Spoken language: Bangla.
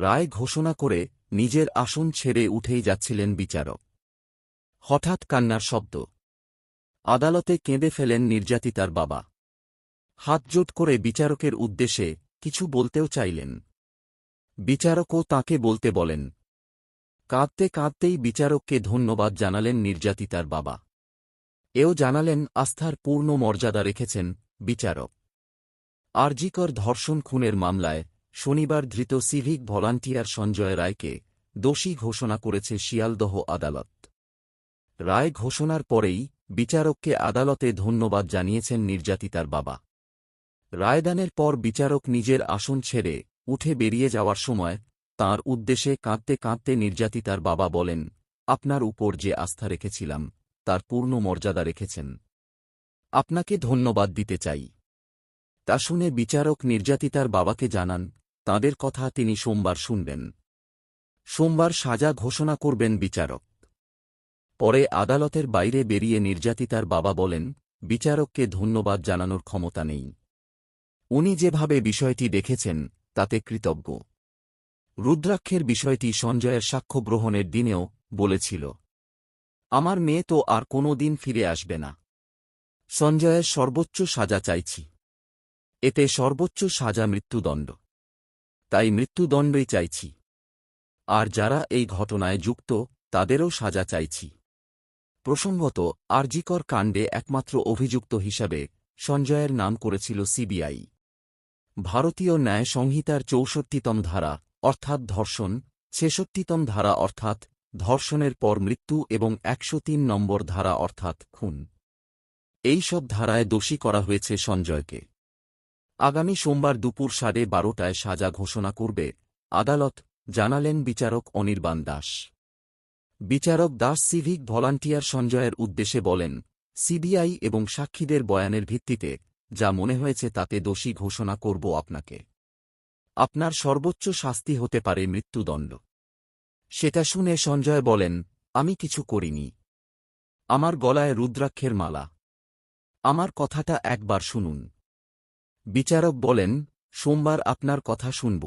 রায় ঘোষণা করে নিজের আসন ছেড়ে উঠেই যাচ্ছিলেন বিচারক। হঠাৎ কান্নার শব্দ। আদালতে কেঁদে ফেলেন নির্যাতিতার বাবা। হাতজোট করে বিচারকের উদ্দেশ্যে কিছু বলতেও চাইলেন। বিচারকও তাকে বলতে বলেন। কাঁদতে কাঁদতেই বিচারককে ধন্যবাদ জানালেন নির্যাতিতার বাবা। এও জানালেন আস্থার পূর্ণ মর্যাদা রেখেছেন বিচারক। আরজিকর ধর্ষণ খুনের মামলায় শনিবার ধৃত সিভিক ভলান্টিয়ার সঞ্জয় রায়কে দোষী ঘোষণা করেছে শিয়ালদহ আদালত। রায় ঘোষণার পরেই বিচারককে আদালতে ধন্যবাদ জানিয়েছেন নির্যাতিতার বাবা। রায়দানের পর বিচারক নিজের আসন ছেড়ে উঠে বেরিয়ে যাওয়ার সময় তার উদ্দেশ্যে কাঁদতে কাঁদতে নির্যাতিতার বাবা বলেন, আপনার উপর যে আস্থা রেখেছিলাম, তার পূর্ণ মর্যাদা রেখেছেন। আপনাকে ধন্যবাদ দিতে চাই। তা শুনে বিচারক নির্যাতিতার বাবাকে জানান তাঁদের কথা তিনি সোমবার শুনবেন। সোমবার সাজা ঘোষণা করবেন বিচারক। পরে আদালতের বাইরে বেরিয়ে নির্যাতিতার বাবা বলেন, বিচারককে ধন্যবাদ জানানোর ক্ষমতা নেই। উনি যেভাবে বিষয়টি দেখেছেন, তাতে কৃতজ্ঞ। রুদ্রাক্ষের বিষয়টি সঞ্জয়ের সাক্ষ্য গ্রহণের দিনেও বলেছিল। আমার মেয়ে তো আর কোনো দিন ফিরে আসবে না। সঞ্জয়ের সর্বোচ্চ সাজা চাইছি। এতে সর্বোচ্চ সাজা মৃত্যুদণ্ড। তাই মৃত্যুদণ্ডই চাইছি। আর যারা এই ঘটনায় যুক্ত, তাদেরও সাজা চাইছি। প্রসঙ্গত, আরজিকর কাণ্ডে একমাত্র অভিযুক্ত হিসাবে সঞ্জয়ের নাম করেছিল সিবিআই। ভারতীয় ন্যায় সংহিতার চৌষট্টিতম ধারা, অর্থাৎ ধর্ষণ, ছেষট্টিতম ধারা, অর্থাৎ ধর্ষণের পর মৃত্যু এবং একশো তিন নম্বর ধারা, অর্থাৎ খুন। এই সব ধারায় দোষী করা হয়েছে সঞ্জয়কে। আগামী সোমবার দুপুর সাড়ে বারোটায় সাজা ঘোষণা করবে আদালত, জানালেন বিচারক অনির্বাণ দাস। বিচারক দাস সিভিক ভলান্টিয়ার সঞ্জয়ের উদ্দেশ্যে বলেন, সিবিআই এবং সাক্ষীদের বয়ানের ভিত্তিতে যা মনে হয়েছে তাতে দোষী ঘোষণা করব আপনাকে। আপনার সর্বোচ্চ শাস্তি হতে পারে মৃত্যুদণ্ড। সেটা শুনে সঞ্জয় বলেন, আমি কিছু করিনি। আমার গলায় রুদ্রাক্ষের মালা। আমার কথাটা একবার শুনুন। বিচারক বলেন সোমবার আপনার কথা শুনব।